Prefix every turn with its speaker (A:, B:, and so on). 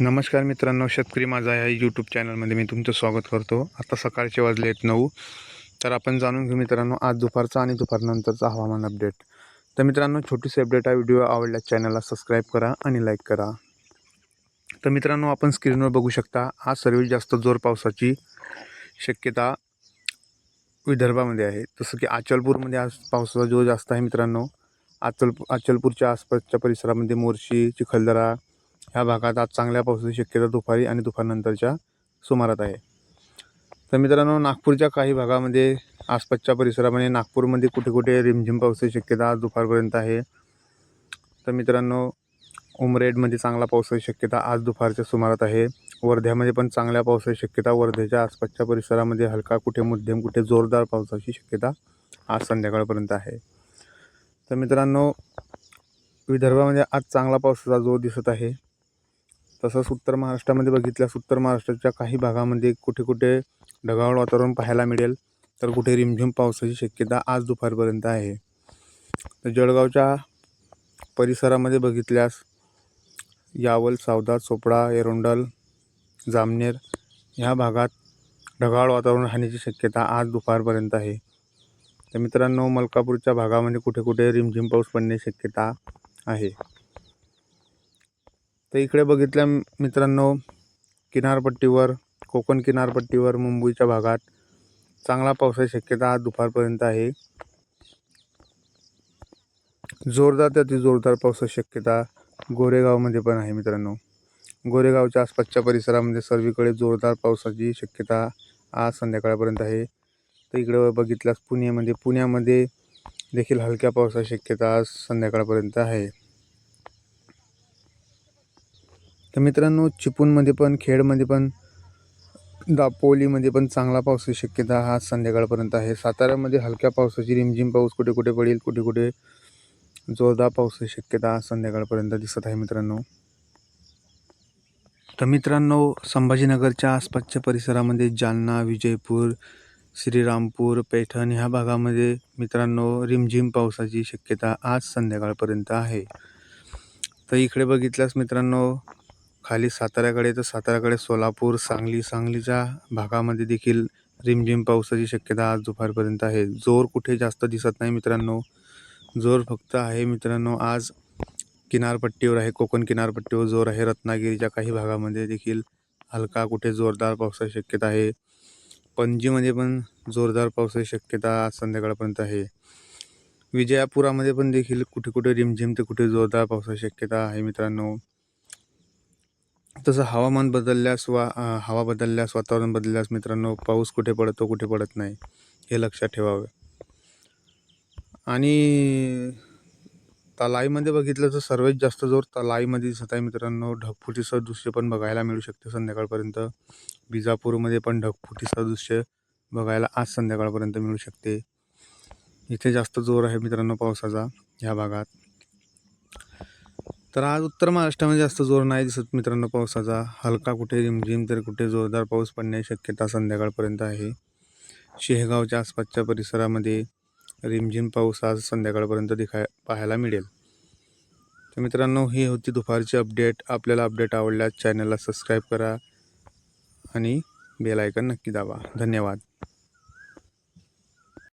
A: नमस्कार मित्रांनो शेतकरी माझा या यूट्यूब चॅनलमध्ये मी तुमचं स्वागत करतो. आता सकाळचे वाजले आहेत नऊ. तर आपण जाणून घेऊ मित्रांनो आज दुपारचा आणि दुपारनंतरचा हवामान अपडेट तर मित्रांनो छोटीशी अपडेट हा व्हिडिओ आवडल्यास चॅनलला सबस्क्राईब करा आणि लाईक करा. तर मित्रांनो आपण स्क्रीनवर बघू शकता आज सर्वात जास्त जोर पावसाची शक्यता विदर्भामध्ये आहे. जसं की अचलपूरमध्ये आज पावसाचा जोर जास्त आहे मित्रांनो. अचल अचलपूरच्या आसपासच्या परिसरामध्ये मोर्शी चिखलदरा ह्या भागात आज चांगल्या पावसाची शक्यता दुपारी आणि दुपारनंतरच्या सुमारात आहे. तर मित्रांनो नागपूरच्या काही भागामध्ये आसपासच्या परिसरामध्ये नागपूरमध्ये कुठे कुठे रिमझिम पावसाची शक्यता आज दुपारपर्यंत आहे. तर मित्रांनो उमरेडमध्ये चांगला पावसाची शक्यता आज दुपारच्या सुमारात आहे. वर्ध्यामध्ये पण चांगल्या पावसाची शक्यता वर्ध्याच्या आसपासच्या परिसरामध्ये हलका कुठे मध्यम कुठे जोरदार पावसाची शक्यता आज संध्याकाळपर्यंत आहे. तर मित्रांनो विदर्भामध्ये आज चांगला पावसाचा जोर दिसत आहे. तसंच उत्तर महाराष्ट्रामध्ये बघितल्यास उत्तर महाराष्ट्राच्या काही भागामध्ये कुठे कुठे ढगाळ वातावरण पाहायला मिळेल तर कुठे रिमझिम पावसाची शक्यता आज दुपारपर्यंत आहे. तर जळगावच्या परिसरामध्ये बघितल्यास यावल सावदा चोपडा एरोंडल जामनेर ह्या भागात ढगाळ वातावरण राहण्याची शक्यता आज दुपारपर्यंत आहे. तर मित्रांनो मलकापूरच्या भागामध्ये कुठे कुठे रिमझिम पाऊस पडण्याची शक्यता आहे. तर इकडे बघितल्या मित्रांनो किनारपट्टीवर कोकण किनारपट्टीवर मुंबईच्या भागात चांगला पावसाची शक्यता आज दुपारपर्यंत आहे. जोरदार ते जोरदार पावसाची शक्यता गोरेगावमध्ये पण आहे मित्रांनो. गोरेगावच्या आसपासच्या परिसरामध्ये सर्वीकडे जोरदार पावसाची शक्यता आज संध्याकाळपर्यंत आहे. तर इकडं बघितल्यास पुण्यामध्ये पुण्यामध्ये देखील हलक्या पावसाची शक्यता आज संध्याकाळपर्यंत आहे. तर मित्रांनो चिपळूणमध्ये पण खेडमध्ये पण दापोलीमध्ये पण चांगला पावसाची शक्यता आज संध्याकाळपर्यंत आहे. साताऱ्यामध्ये हलक्या पावसाची रिमझिम पाऊस कुठे कुठे पडेल कुठे कुठे जोरदार पावसाची शक्यता आज संध्याकाळपर्यंत दिसत आहे मित्रांनो. तर मित्रांनो संभाजीनगरच्या आसपासच्या परिसरामध्ये जालना विजयपूर श्रीरामपूर पैठण ह्या भागामध्ये मित्रांनो रिमझिम पावसाची शक्यता आज संध्याकाळपर्यंत आहे. तर इकडे बघितल्यास मित्रांनो खाली साताऱ्याकडे तर साताऱ्याकडे सोलापूर सांगली. सांगलीच्या भागामध्ये देखील रिमझिम पावसाची शक्यता आज दुपारपर्यंत आहे. जोर कुठे जास्त दिसत नाही मित्रांनो. जोर फक्त आहे मित्रांनो आज किनारपट्टीवर आहे कोकण किनारपट्टीवर जोर आहे. रत्नागिरीच्या काही भागामध्ये देखील हलका कुठे जोरदार पावसाची शक्यता आहे. पणजीमध्ये पण जोरदार पावसाची शक्यता आज संध्याकाळपर्यंत आहे. विजयापुरामध्ये पण देखील कुठे कुठे रिमझिम ते कुठे जोरदार पावसाची शक्यता आहे मित्रांनो. तसं हवामान बदलल्यास वा हवा बदलल्यास वातावरण बदलल्यास मित्रांनो पाऊस कुठे पडतो कुठे पडत नाही हे लक्षात ठेवावे. आणि तलाईमध्ये बघितलं तर सर्वात जास्त जोर तलाईमध्ये दिसत आहे मित्रांनो ढगफुटी दृश्य पण बघायला मिळू शकते संध्याकाळपर्यंत. विजापूरमध्ये पण ढगफुटीचं दृश्य बघायला आज संध्याकाळपर्यंत मिळू शकते. इथे जास्त जोर आहे मित्रांनो पावसाचा ह्या भागात. तर आज उत्तर महाराष्ट्रामध्ये जास्त जोर नाही दिसत मित्रांनो पावसाचा. हलका कुठे रिमझिम तर कुठे जोरदार पाऊस पडण्याची शक्यता संध्याकाळपर्यंत आहे. शेहगावच्या आसपासच्या परिसरामध्ये रिमझिम पाऊस आज संध्याकाळपर्यंत दिखाय पाहायला मिळेल. तर मित्रांनो ही होती दुपारची अपडेट. आपल्याला अपडेट आवडल्यास चॅनलला सबस्क्राईब करा आणि बेल आयकन नक्की दाबा. धन्यवाद.